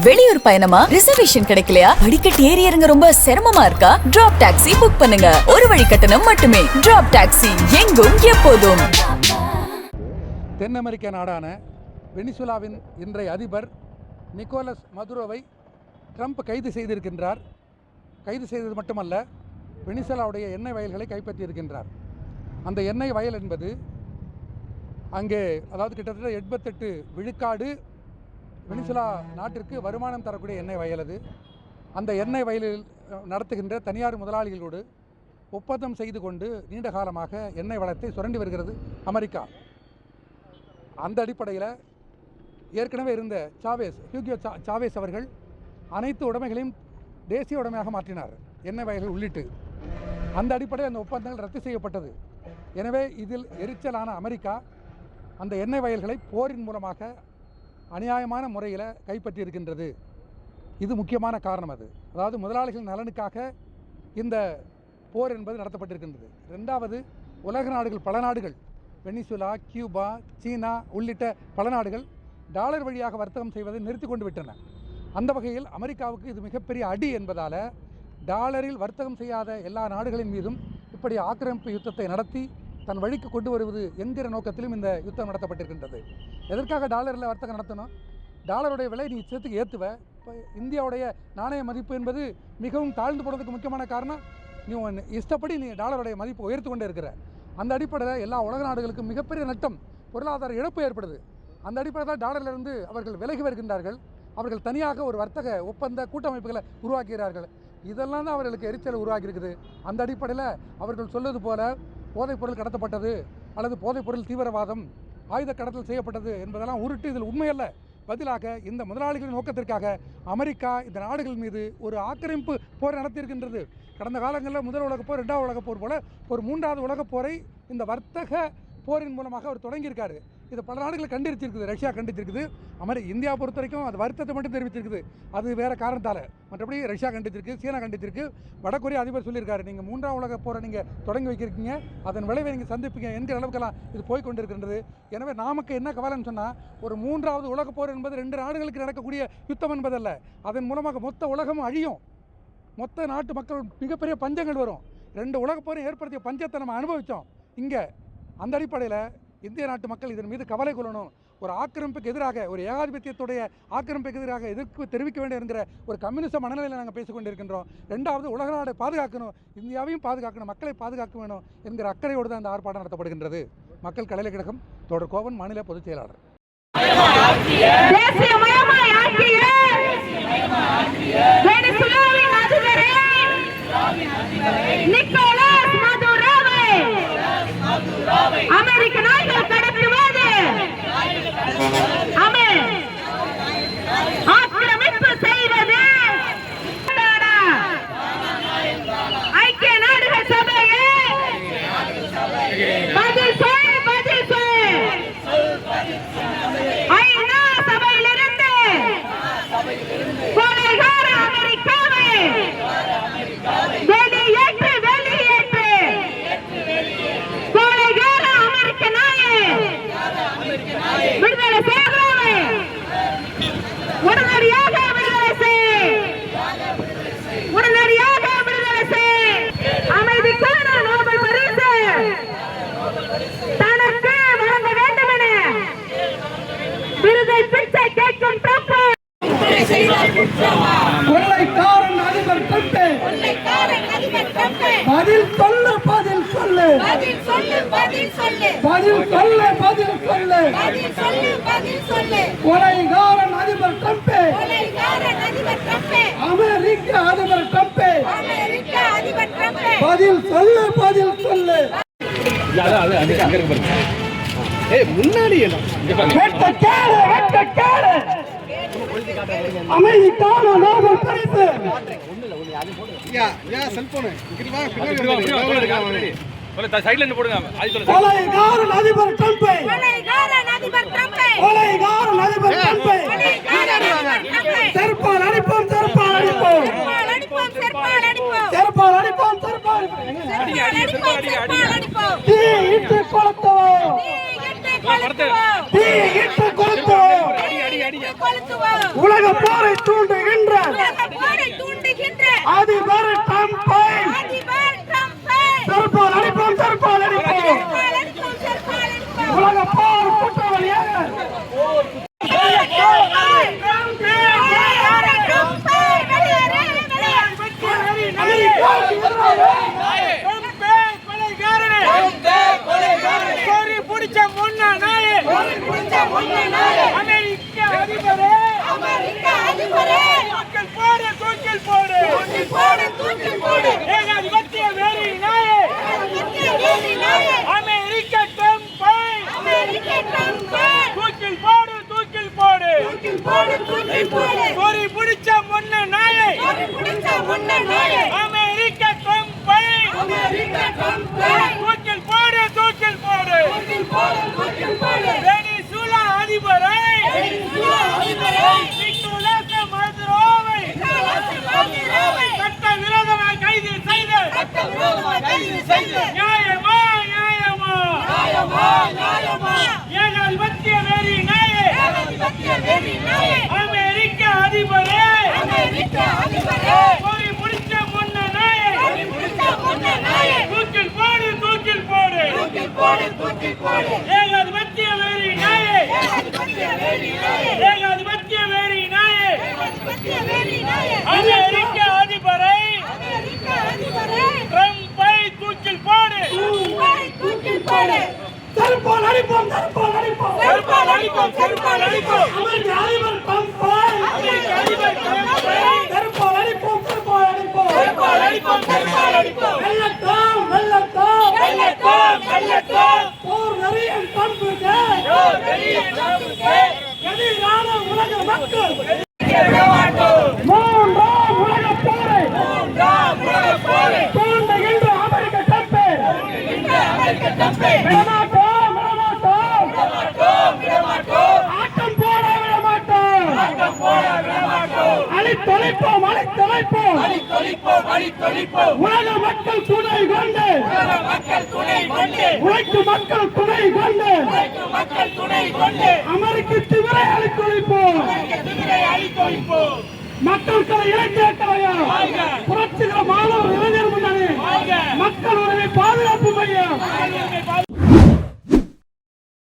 வெளியூர் பயணமா? ரிசர்வேஷன் கிடைக்கலையா? படிக்கட் ஏறி இறங்க ரொம்ப சிரமமா இருக்கா? டிராப் டாக்ஸி புக் பண்ணுங்க. ஒரு வழி கட்டணம் மட்டுமே. டிராப் டாக்ஸி எங்கும் எப்போதும். தென் அமெரிக்க நாடான வெனிசுலாவின் இன்றைய அதிபர் நிக்கோலஸ் மதுரோவை ட்ரம்ப் கைது செய்திருக்கின்றார். கைது செய்தது மட்டுமல்ல வெனிசுலாவுடைய எண்ணெய் வயல்களை கைப்பற்றியிருக்கின்றார். அந்த எண்ணெய் வயல் என்பது அங்கே அதாவது கிட்டத்தட்ட எண்பத்தெட்டு விழுக்காடு வெனிசுலா நாட்டிற்கு வருமானம் தரக்கூடிய எண்ணெய் வயல் அது. அந்த எண்ணெய் வயலில் நடத்துகின்ற தனியார் முதலாளிகளோடு ஒப்பந்தம் செய்து கொண்டு நீண்ட காலமாக எண்ணெய் வளத்தை சுரண்டி வருகிறது அமெரிக்கா. அந்த அடிப்படையில் ஏற்கனவே இருந்த சாவேஸ் ஹியூகியோ சா சாவேஸ் அவர்கள் அனைத்து உடைமைகளையும் தேசிய உடைமையாக மாற்றினார் எண்ணெய் வயல்கள் உள்ளிட்டு. அந்த அடிப்படையில் அந்த ஒப்பந்தங்கள் ரத்து செய்யப்பட்டது. எனவே இதில் எரிச்சலான அமெரிக்கா அந்த எண்ணெய் வயல்களை போரின் மூலமாக அநியாயமான முறையில் கைப்பற்றியிருக்கின்றது. இது முக்கியமான காரணம் அது. அதாவது முதலாளிகள் நலனுக்காக இந்த போர் என்பது நடத்தப்பட்டிருக்கின்றது. ரெண்டாவது உலக நாடுகள் பல நாடுகள் வெனிசுலா கியூபா சீனா உள்ளிட்ட பல நாடுகள் டாலர் வழியாக வர்த்தகம் செய்வதை நிறுத்தி கொண்டு விட்டன. அந்த வகையில் அமெரிக்காவுக்கு இது மிகப்பெரிய அடி என்பதால் டாலரில் வர்த்தகம் செய்யாத எல்லா நாடுகளின் மீதும் இப்படி ஆக்கிரமிப்பு யுத்தத்தை நடத்தி தன் வழிக்கு கொண்டு வருவது என்கிற நோக்கத்திலும் இந்த யுத்தம் நடத்தப்பட்டிருக்கின்றது. எதற்காக டாலரில் வர்த்தகம் நடத்தணும்? டாலருடைய விலை நீ சேர்த்துக்கு ஏற்றுவ இப்போ இந்தியாவுடைய நாணய மதிப்பு என்பது மிகவும் தாழ்ந்து போனதுக்கு முக்கியமான காரணம் நீ உன் இஷ்டப்படி நீ டாலருடைய மதிப்பு உயர்த்து கொண்டே இருக்கிற. அந்த அடிப்படையில் எல்லா உலக நாடுகளுக்கும் மிகப்பெரிய நட்டம் பொருளாதார இழப்பு ஏற்படுது. அந்த அடிப்படையில் தான் டாலரிலிருந்து அவர்கள் விலகி வருகின்றார்கள். அவர்கள் தனியாக ஒரு வர்த்தக ஒப்பந்த கூட்டமைப்புகளை உருவாக்குகிறார்கள். இதெல்லாம் தான் அவர்களுக்கு எரிச்சல் உருவாகியிருக்குது அந்த அடிப்படையில் அவர்கள் சொல்வது போல போதைப்பொருள் கடத்தப்பட்டது அல்லது போதைப்பொருள் தீவிரவாதம் ஆயுத கடத்தல் செய்யப்பட்டது என்பதெல்லாம் உருட்டு இதில் உண்மையல்ல. பதிலாக இந்த முதலாளிகளின் நோக்கத்திற்காக அமெரிக்கா இந்த நாடுகள் மீது ஒரு ஆக்கிரமிப்பு போர் நடத்தியிருக்கின்றது. கடந்த காலங்களில் முதல் உலகப் போர் ரெண்டாவது உலகப் போர் போல ஒரு மூன்றாவது உலகப் போரை இந்த வர்த்தக போரின் மூலமாக அவர் தொடங்கியிருக்காரு. இதை பல நாடுகள் கண்டிருச்சிருக்குது ரஷ்யா கண்டிச்சிருக்குது மாதிரி இந்தியா பொறுத்த வரைக்கும் அது வருத்தத்தை மட்டும் தெரிவிச்சிருக்குது அது வேறு காரணத்தால். மற்றபடி ரஷ்யா கண்டிச்சிருக்கு சீனா கண்டிச்சிருக்கு வடகொரியா அதிபர் சொல்லியிருக்காரு நீங்கள் மூன்றாம் உலக போரை நீங்கள் தொடங்கி வைக்கிறீங்க. அதன் விளைவை நீங்கள் சந்திப்பீங்க. என்கிற அளவுக்கெல்லாம் இது போய் கொண்டிருக்கின்றது? எனவே நமக்கு என்ன கவலைன்னு சொன்னால் ஒரு மூன்றாவது உலக போர் என்பது ரெண்டு நாடுகளுக்கு நடக்கக்கூடிய யுத்தம் என்பதல்ல. அதன் மூலமாக மொத்த உலகமும் அழியும். மொத்த நாட்டு மக்கள் மிகப்பெரிய பஞ்சங்கள் வரும். ரெண்டு உலகப் போரும் ஏற்படுத்திய பஞ்சத்தை நம்ம அனுபவித்தோம் இங்கே அந்த அடிப்படையில் இந்திய நாட்டு மக்கள் இதன் மீது கவலை கொள்ளணும். ஒரு ஆக்கிரமிப்புக்கு எதிராக ஒரு ஏகாதிபத்தியத்துடைய ஆக்கிரமிப்புக்கு எதிராக எதிர்ப்பு தெரிவிக்க வேண்டும் என்கிற ஒரு கம்யூனிச மனநிலையில் நாங்கள் பேசிக்கொண்டிருக்கின்றோம் ரெண்டாவது உலக நாடை பாதுகாக்கணும். இந்தியாவையும் பாதுகாக்கணும். மக்களை பாதுகாக்க வேணும் என்கிற அக்கறையோடு தான் இந்த ஆர்ப்பாட்டம் நடத்தப்படுகின்றது. மக்கள் கலையில கிடக்கும் தொடர் கோவன் மாநில பொதுச் செயலாளர். தேசியமயமாய் கொள்ளைக்காரன் அதிபர் ட்ரம்ப் பதில் சொல்லு பதில் சொல்லு. பதில் சொல்லு பதில் சொல்லு. பதில் சொல்லு பதில் சொல்லு. பதில் சொல்லு பதில் சொல்லு. கொலைகாரன் அதிபர் ட்ரம்ப்பே கொலைகாரன் அதிபர் ட்ரம்ப் அமெரிக்க அதிபர் ட்ரம்ப்பே அமெரிக்க அதிபர் ட்ரம்ப் பதில் சொல்லு பதில் சொல்லு. வெட்ட கேளு கேளு. அமைதிக்கான நோபல் பரிசு. கொலைகாரன் அதிபர் ட்ரம்பை கொலைகாரன் அதிபர் ட்ரம்பை செருப்பால் அடிப்போம் செருப்பால் அடிப்போம். செருப்பால் அடிப்போம் செருப்பால் அடிப்போம். செருப்பால் அடிப்போம் தீ இட்டு கொளுத்துவோம். தீ இட்டு உலக போரை தூண்டுகின்ற அதிபர் ட்ரம்பை அதிபர் ட்ரம்பை செருப்பால் அடிப்போம் செருப்பால் அடிப்போம் செருப்பால் அடிப்போம், செருப்பால் அடிப்போம். உலக போர் குற்றவாளியாக வெளியேறு, ட்ரம்பை, வெளியேறு, வெளியேறு. அமெரிக்காவுக்கு எதிராக அமெரிக்க அதிபரே, போடு, தூக்கில் போடு. ஏகாதிபத்திய வேறு நாயே மத்திய நீதி நாயே, அமெரிக்க ட்ரம்பை அமெரிக்க ட்ரம்பை, தூக்கில் போடு தூக்கில் போடு தூக்கில் போடு, தூக்கில் கோரி பிடிச்ச முன்ன நாயை. ஒரு பிடிச்ச முன்ன நாயே, அமெரிக்க ட்ரம்பை அமெரிக்க ட்ரம்பை, தூக்கில் போடு தூக்கில் போடு. தூக்கில் போடு, தூக்கில் போடு. வெனிசுலா அதிபரை. வெனிசுலா அதிபரை, நிக்கோலஸ் மதுரோவை. மதுரோவை, சட்ட விரோதமாக கைது செய்த. சட்டவிரோதமாக கைது செய்து, நியாயமா நியாயமா? நியாயமா, நியாயமா, ஏகாதிபத்திய வேறு நாயே. ஏகாதிபத்திய வெறி நாயே, அமெரிக்க அதிபரே அமெரிக்க அதிபரே, கோரி பிடிச்ச முன்ன நாயை ஒரு பிடிச்ச முன்ன நாயே, தூக்கில் போடு தூக்கில் போடு தூக்கில் போடு, தூக்கில் போடு. ஏகாதிபத்திய வேறு நாயே ஏகாதிபத்திய வேறு நாயே அமெரிக்க அதிபரை ட்ரம்பை தூக்கில் போடு தூக்கில் போடு. செருப்பால் அடிப்போம் செருப்பால் அடிப்போம் செருப்பால் அடிப்போம் செருப்பால் அடிப்போம் அமெரிக்க அதிபர் ட்ரம்பை அமெரிக்க அதிபர் ட்ரம்பை செருப்பால் அடிப்போம் செருப்பால் அடிப்போம் செருப்பால் அடிப்போம் செருப்பால் அடிப்போம் போர் நெறியன் ட்ரம்புக்கு எதிரான உலக மக்கள். மூன்றாம் உலகப் போரை. தூண்டுகின்ற அமெரிக்க ட்ரம்பை விடமாட்டோம் விடமாட்டோம். ஆட்டம் போட விடமாட்டோம். அழித்தொழிப்போம் அழித்தொழிப்போம். உலக மக்கள் துணை கொண்டு உழைக்கும் மக்கள் துணை கொண்டு அமெரிக்க திவரை அழித்தொழிப்போம் மக்கள் கலை இலக்கிய கலையம் புரட்சிகர மாணவர் இளைஞர் முன்னணி. மக்கள் உரிமை பாதுகாப்பு மையம்.